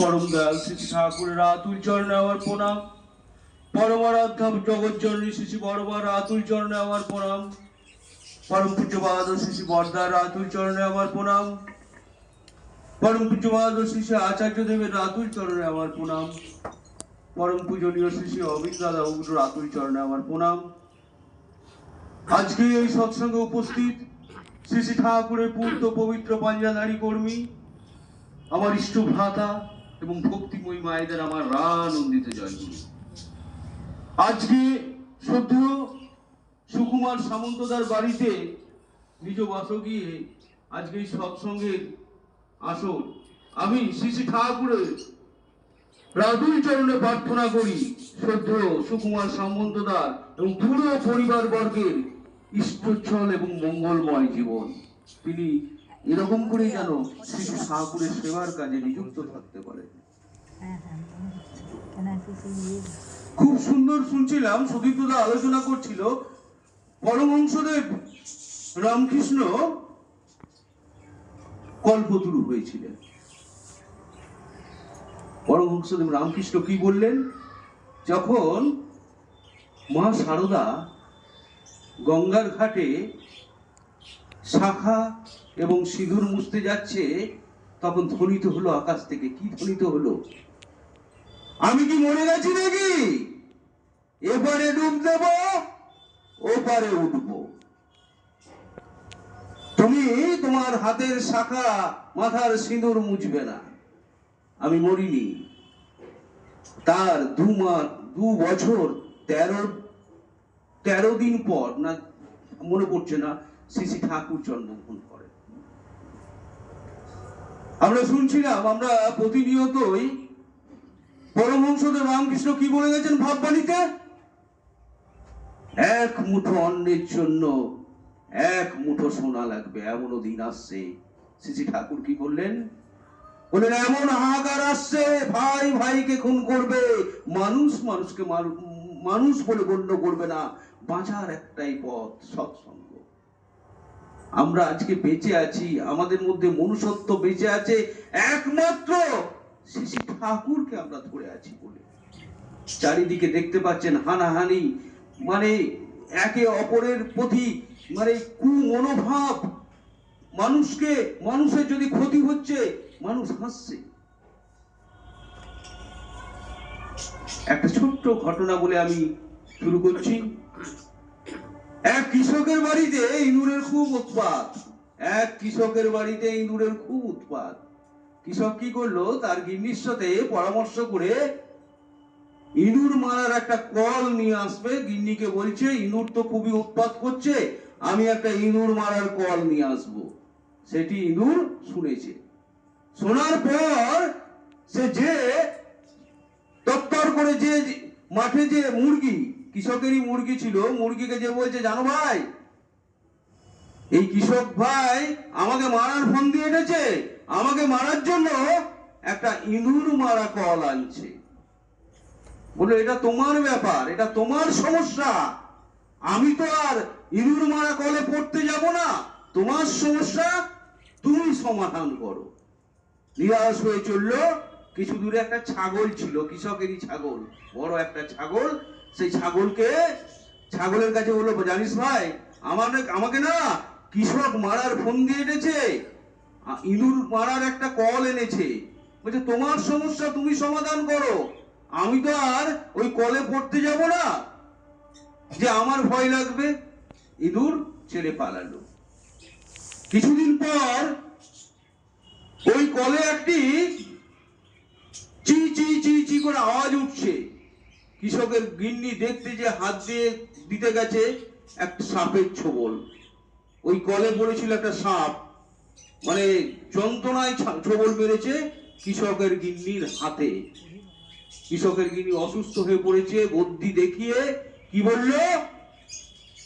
পরম দয়াল শ্রী ঠাকুরের আতুল চরণে আমার প্রণাম। পরমারাধ্যা জগৎ জননী শ্রী শ্রী বড়বার আতুল চরণে আমার প্রণাম। পরম পূজ্যবাদ শ্রী শ্রী বর্দার আতুল চরণে আমার প্রণাম। পরম পূজ্যবাদ শ্রী শ্রী আচার্য দেবের আতুল চরণে আমার প্রণাম। পরম পূজনীয় শ্রী শ্রী অমিত দাদা উগ্র আতুল চরণে আমার প্রণাম। আজকে এই সৎসঙ্গে উপস্থিত শ্রী শ্রী ঠাকুরের পূর্ত পবিত্র পাঞ্জাধারী কর্মী, আমার ইষ্ট ভ্রাতা এবং ভক্তিময়ী মায়েদের আমার রানন্দিত জয়গুরু। আজকে সদ্য সুকুমার সামন্তদার বাড়িতে নিজ বাসগিয়ে আজকে এই সৎসঙ্গের আসর। আমি শ্রী ঠাকুরের রাধুল চরণে প্রার্থনা করি সদ্য সুকুমার সামন্তদার এবং পুরো পরিবার বর্গের ইষ্টচ্ছল এবং মঙ্গলময় জীবন। তিনি এরকম করেই যেন শ্রী ঠাকুরের সেবার কাজে নিযুক্ত থাকতে পারে। হ্যাঁ হ্যাঁ you? খুব সুন্দর শুনছিলাম সুদীপ্তদা আলোচনা করছিল। পরমহংসদেব রামকৃষ্ণ কল্পতরু হয়েছিলেন। পরমহংসদেব রামকৃষ্ণ কি বললেন? যখন মা সারদা গঙ্গার ঘাটে শাখা এবং সিঁদুর মুছতে যাচ্ছে, তখন ধ্বনিত হলো আকাশ থেকে। কি ধ্বনিত হলো? আমি কি মরে গেছি নাকি? এবারে ডুব দেব, ওপারে উঠব। তুমি তোমার হাতের শাখা, মাথার সিঁদুর মুছবে না। আমি মরিনি। তার দু মাস দু বছর, তেরো তেরো দিন পর, না, মনে পড়ছে না, শ্রী শ্রী ঠাকুর জন্মগ্রহণ করেন আমরা শুনছিলাম, আমরা প্রতিনিয়তই পরমহংসদেব রামকৃষ্ণ কি বলে গেছেন ভাববাণীতে? এক মুঠো অন্নের জন্য এক মুঠো সোনা লাগবে, এমনও দিন আসছে। শ্রী ঠাকুর কি বললেন? বললেন, এমন হাহাকার আসছে, ভাই ভাইকে খুন করবে, মানুষ মানুষকে মানুষ বলে গণ্য করবে না, বাঁচার একটাই পথ সৎসঙ্গ। আমরা আজকে বেঁচে আছি, আমাদের মধ্যে মনুষ্যত্ব বেঁচে আছে, একমাত্র শ্রী ঠাকুরকে আমরা ধরে আছি বলে। চারিদিকে দেখতে পাচ্ছেন হানাহানি মানে একে অপরের প্রতি মানে কু মনোভাব মানুষকে, মানুষের যদি ক্ষতি হচ্ছে, মানুষ হাসছে। একটা ছোট্ট ঘটনা বলে আমি শুরু করছি। এক কৃষকের বাড়িতে ইঁদুরের খুব উৎপাত। এক কৃষকের বাড়িতে ইঁদুরের খুব উৎপাত। কৃষক কি করল? তার গিন্নির সাথে পরামর্শ করে ইঁদুর মারার একটা কল নিয়ে আসবে। গিন্নিকে বলছে, ইঁদুর তো খুবই উৎপাত করছে, আমি একটা ইঁদুর মারার কল নিয়ে আসব। সেটি ইঁদুর শুনেছে। শোনার পর সে যে তত্তর করে যে মাঠে যে মুরগি কৃষকেরই মুরগি ছিল, মুরগিকে যে বলছে, জানো ভাই, এই কৃষক ভাই আমাকে মারার ফোন দিয়ে এনেছে, আমাকে মারার জন্য একটা ইঁদুর মারা কল আনছে। বলল, এটা তোমার ব্যাপার, এটা তোমার সমস্যা। আমি তো আর ইঁদুর মারা কলে পড়তে যাব না, তোমার সমস্যা তুমি সমাধান করো। নিরাশ হয়ে চলল কিছু দূরে একটা ছাগল ছিল, কৃষকেরই ছাগল, বড় একটা ছাগল, সেই ছাগলকে ছাগলের কাছে বলল, জানিস ভাই আমার আমাকে না কৃষক মারার ফোন দিয়ে এনেছে ইঁদুর মারার একটা কল এনেছে। বলছে, তোমার সমস্যা তুমি সমাধান করো, আমি তো আর ওই কলে পড়তে যাব না, যে আমার ভয় লাগবে। ইঁদুর ছেড়ে পালালো। কিছুদিন পর ওই কলে একটি চি চি চি চি করে আওয়াজ উঠছে। কৃষকের গিন্নি দেখতে যে হাত দিয়ে দিতে গেছে একটা সাপের ছোবল। ওই কলে পড়েছিল একটা সাপ। মানে যন্ত্রণায় ছোবল মেরেছে কৃষকের গিন্নির হাতে। কৃষকের গিন্নি অসুস্থ হয়ে পড়েছে বদ্যি দেখিয়ে কি বলল?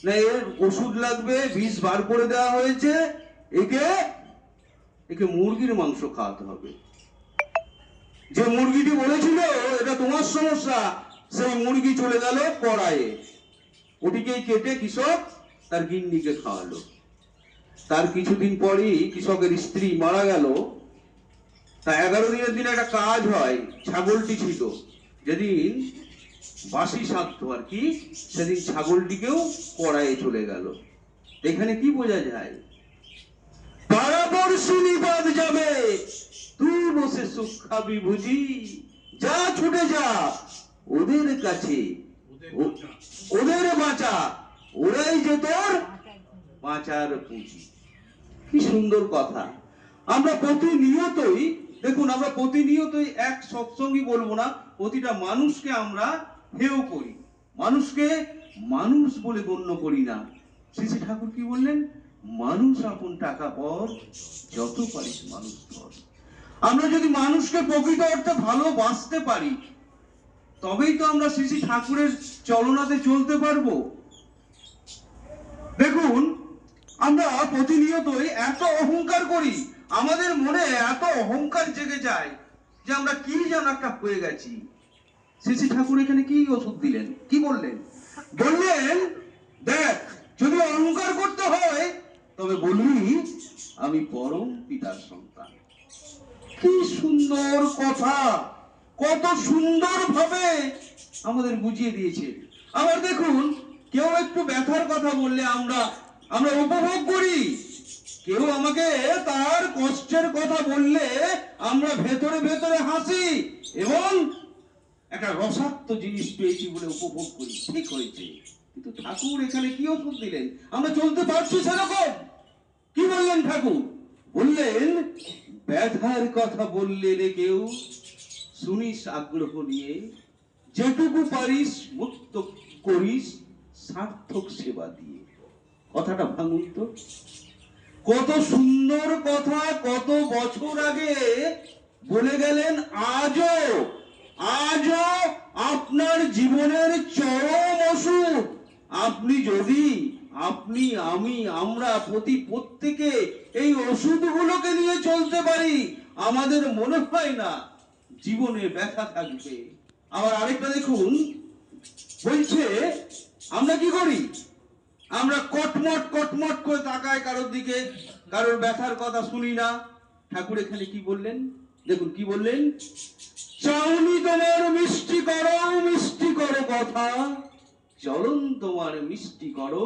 না, এর ওষুধ লাগবে, বিষ বার করে দেওয়া হয়েছে, একে একে মুরগির মাংস খাওয়াতে হবে। যে মুরগিটি বলেছিল, এটা তোমার সমস্যা। সেই মুরগি চলে গেল কড়াইয়ে। ওটিকেই কেটে কৃষক তার গিন্নিকে খাওয়ালো। তার কিছুদিন পরই কৃষকের স্ত্রী মারা গেল। তা এগারো দিনের দিন একটা কাজ হয়, ছাগলটি ছিল। যেদিন বাসি সাধ্য আর কি, সেদিন ছাগলটিকেও কড়াইয়ে চলে গেল। এখানে কি বোঝা যায়? পারাবর্ষিনী বাদ যাবে। সুখ খাবি বুঝি যা ছুটে যা, ওদের কাছে। ওদের বাঁচা, ওরাই যে তোর বাঁচার পুঁজি। কি সুন্দর কথা। আমরা প্রতিনিয়তই, দেখুন, আমরা প্রতিনিয়তই এক সৎসঙ্গী বলব না, প্রতিটা মানুষকে আমরা হেয় করি। মানুষকে মানুষ বলে গণ্য করি না। শ্রী শ্রী ঠাকুর কি বললেন? মানুষ আপন টাকা পর, যত পারিস মানুষ ধর। আমরা যদি মানুষকে প্রকৃত অর্থে ভালোবাসতে পারি, তবেই তো আমরা শ্রী শ্রী ঠাকুরের চলনাতে চলতে পারব। দেখুন, আমরা প্রতিনিয়তই এত অহংকার করি, আমাদের মনে এত অহংকার জেগে যায় যে আমরা কি যেন একটা হয়ে গেছি। শ্রী শ্রী ঠাকুর এখানে কি ওষুধ দিলেন? কি বললেন? বললেন, দেখ, যদি অহংকার করতে হয়, তবে বলবি আমি পরম পিতার সন্তান। সুন্দর কথা, কত সুন্দর ভাবে আমাদের বুঝিয়ে দিয়েছে। আবার দেখুন, কেউ একটু ব্যথার কথা বললে আমরা আমরা উপভোগ করি। কেউ আমাকে তার কষ্টের কথা বললে আমরা ভেতরে ভেতরে হাসি এবং একটা রসাত্ম জিনিস পেয়েছি বলে উপভোগ করি। ঠিক হয়েছে। কিন্তু ঠাকুর এখানে কি ওষুধ দিলেন? আমরা চলতে পারছি সেরকম। কি বললেন ঠাকুর? বললেন, ব্যথার কথা বললে রে কেউ, শুনিস আগ্রহ নিয়ে, যেটুকু পারিস মুক্ত করিস, সার্থক সেবা দিয়ে। কথাটা ভাঙুন তো। কত সুন্দর কথা কত বছর আগে বলে গেলেন, আজও আজও আপনার জীবনের চরম ওষুধ আপনি যদি, আপনি, আমি, আমরা প্রতি প্রত্যেকে এই ওষুধগুলোকে নিয়ে চলতে পারি। আমাদের মনে হয় না জীবনে ব্যথা থাকবে। আবার আরেকটা দেখুন, বলছে, আমরা কি করি? আমরা কটমট কটমট করে তাকাই কারোর দিকে, কারোর ব্যথার কথা শুনি না। ঠাকুর এখানে কি বললেন? দেখুন, কি বললেন? চাউনি তোমার মিষ্টি করো মিষ্টি করো কথা। চলন তোমার মিষ্টি করো,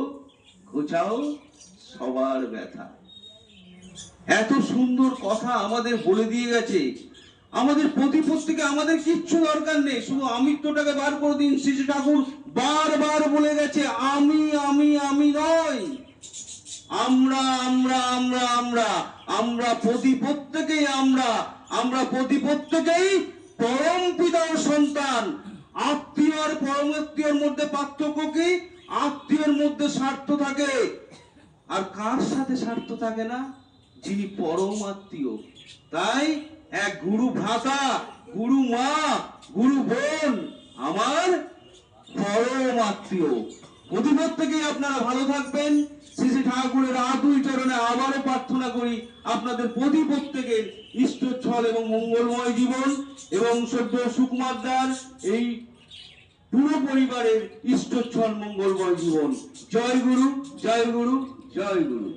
ঘুচাও সবার ব্যথা। এত সুন্দর কথা আমাদের বলে দিয়ে গেছে। আমাদের প্রতি প্রত্যেকে আমাদের কিচ্ছু দরকার নেই। শুধু আমিত্বটাকে বার করে দিন শিশু ঠাকুর। বারবার বলে গেছে, আমি আমি আমি নয় আমরা আমরা আমরা আমরা আমরা প্রতি প্রত্যেকেই আমরা আমরা প্রতি প্রত্যেকেই পরম পিতার সন্তান। আত্মীয় আর পরমাত্মীয়র মধ্যে পার্থক্য কি? আত্মীয়র মধ্যে স্বার্থ থাকে। আর কার সাথে স্বার্থ থাকে না? যিনি পরম আত্মীয় তাই এক গুরু ভ্রাতা গুরু মা, গুরু বোন আমার পরম আত্মীয় প্রতিপদ থেকেই আপনারা ভালো থাকবেন। শ্রী শ্রী ঠাকুরের আদুই চরণে আবারও প্রার্থনা করি আপনাদের প্রতি প্রত্যেকের ইষ্টচ্ছল এবং মঙ্গলময় জীবন এবং সদ্য সুকুমার দাস এই পুরো পরিবারের ইষ্টচ্ছল মঙ্গলময় জীবন। জয় গুরু জয় গুরু জয় গুরু।